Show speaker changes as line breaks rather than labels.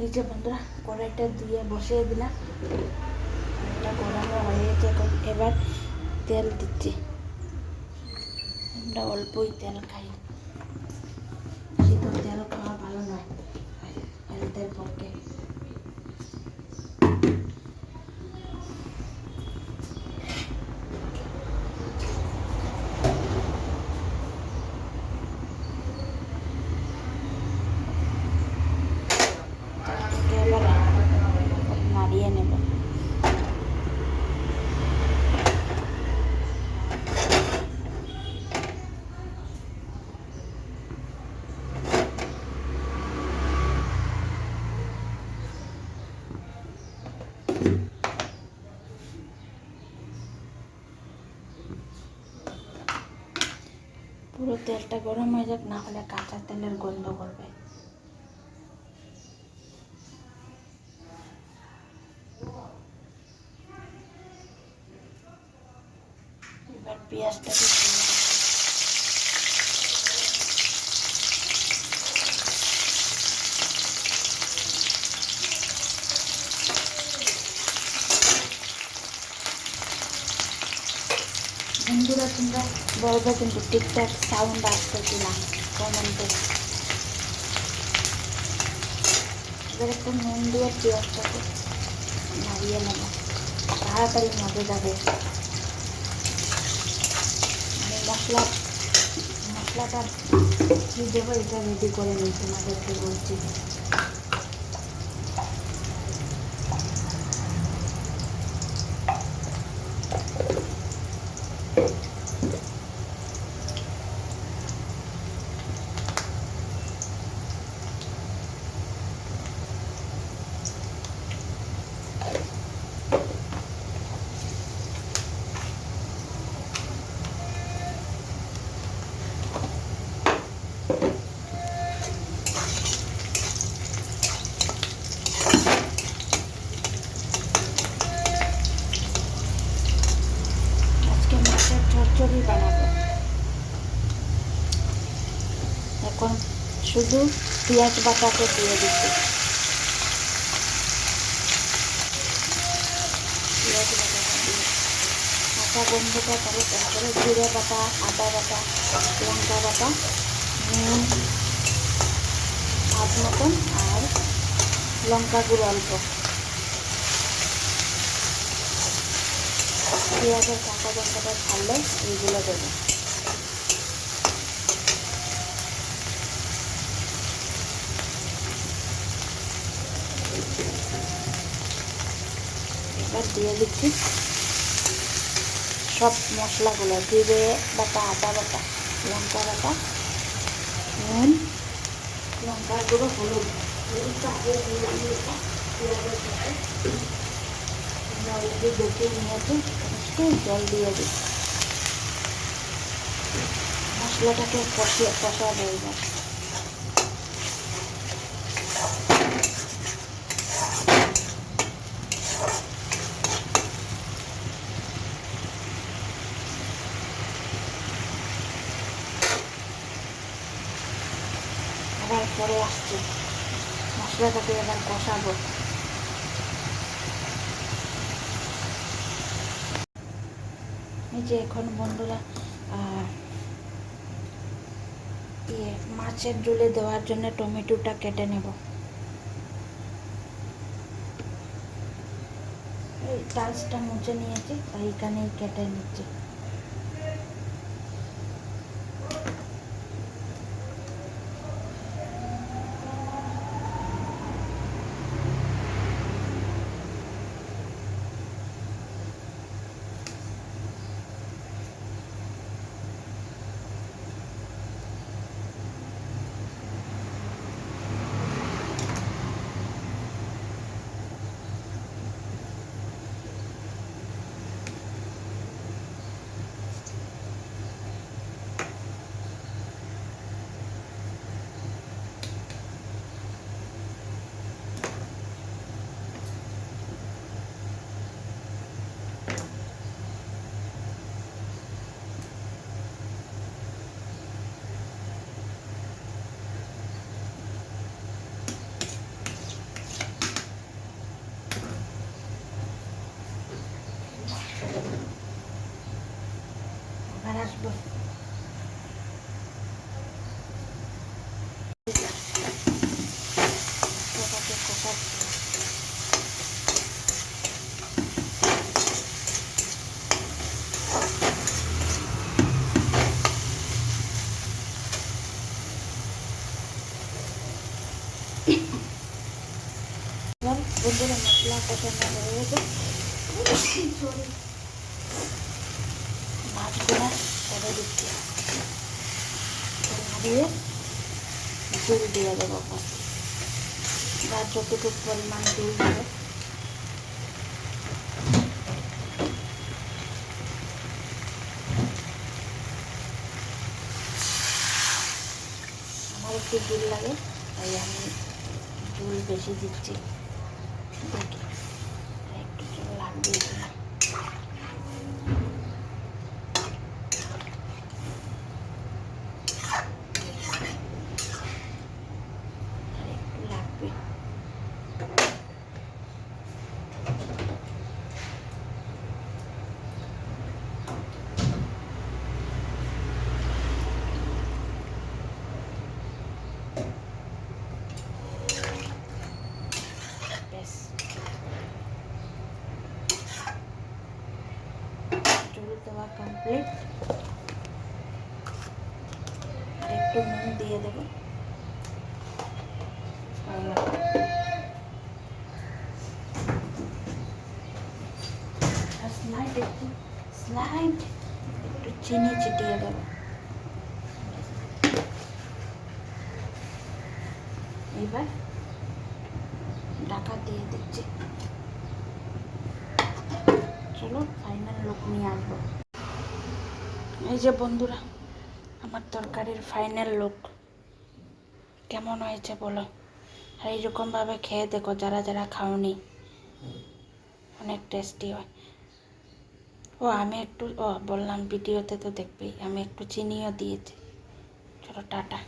এই যে বন্ধুরা, কড়াইটা দিয়ে বসিয়ে দিলাম। এটা গরমও হয়ে গেছে এবার তেল দিচ্ছি। আমরা অল্পই তেল খাই। শীতল তেল খাওয়া ভালো নয় হেলথের পক্ষে তেলটাকে এবার নাড়িয়ে নেব পুরো তেলটা গরম হয়ে যাক না হলে কাঁচা তেলের গন্ধ করবে এবার পেঁয়াজটাকে দিয়ে দেব। বন্ধুরা তোমরা বলবে, কিন্তু ঠিকঠাক সাউন্ড আসছে কিনা? কমেন্টে এবার একটু নুন দিয়ে পেঁয়াজটাকে নাড়িয়ে নেব। তাড়াতাড়ি মজে যাবে। আমি মশলা, মশলাটা কী দেবো এটা রেডি করে নিই তোমাদেরকে বলছি আজকে মাছের চচ্চড়ি বানাবো। এখন শুধু পেঁয়াজ বাটাকে দিয়ে দিচ্ছি। পেঁয়াজ বাটাটা দিয়ে কাঁচা গন্ধটা করে তারপরে জিরে বাটা, আদা বাটা, লঙ্কা বাটা, নুন, স্বাদ মতন আর লঙ্কা গুঁড়ো অল্প। পেঁয়াজের কাঁচা গন্ধটা ছাড়লে এইগুলো দেবো। এবার দিয়ে দিচ্ছি সব মশলাগুলো, জিরে বাটা, আদা বাটা, লঙ্কা বাটা, নুন লঙ্কা গুঁড়ো, হলুদ। হলুদটা আগে দিয়ে পেঁয়াজের সাথে আমরা অলরেডি দেখে নিয়েছি একটু জল দিয়ে দিই। মশলাটাকে কষিয়ে কষা হয়ে যায় পরে আসছে। মশলাটাকে এবার কষাবো। এই যে এখন বন্ধুরা ইয়ে মাছের ডুলে দেওয়ার জন্য টমেটোটা কেটে নেব। এই টালসটা মুছে নিয়েছি, তাই এখানেই কেটে নিচ্ছি। বল। কোকাতে কোকাচ্ছে। বল, বন্ধুরা মশলা কষানো হয়ে গেছে সরি মাছগুলো করে দিচ্ছি দিয়ে ঝুল দিয়ে দেবো বা যতটুকু পরিমাণ ঝুল দেবো আমার একটু ঝুল লাগে, তাই আমি ঝুল বেশি দিচ্ছি। দেখি একটু লাগবে কিনা আর একটু লাগবে ব্যাস ঝোল দেওয়া কমপ্লিট একটু নুন দিয়ে দেবো। স্লাইড একটু স্লাইড একটু চিনি ছিটিয়ে দেবো। এবার ঢাকা দিয়ে দিচ্ছি। চলো ফাইনাল লুক নিয়ে আসব। এই যে বন্ধুরা, আমার তরকারির ফাইনাল লুক কেমন হয়েছে বলো? আর এইরকমভাবে খেয়ে দেখো, যারা যারা খাওনি। অনেক টেস্টি হয়। ও, আমি একটু, ও, বললাম, ভিডিওতে তো দেখবেই, আমি একটু চিনিও দিয়েছি। চলো, টাটা।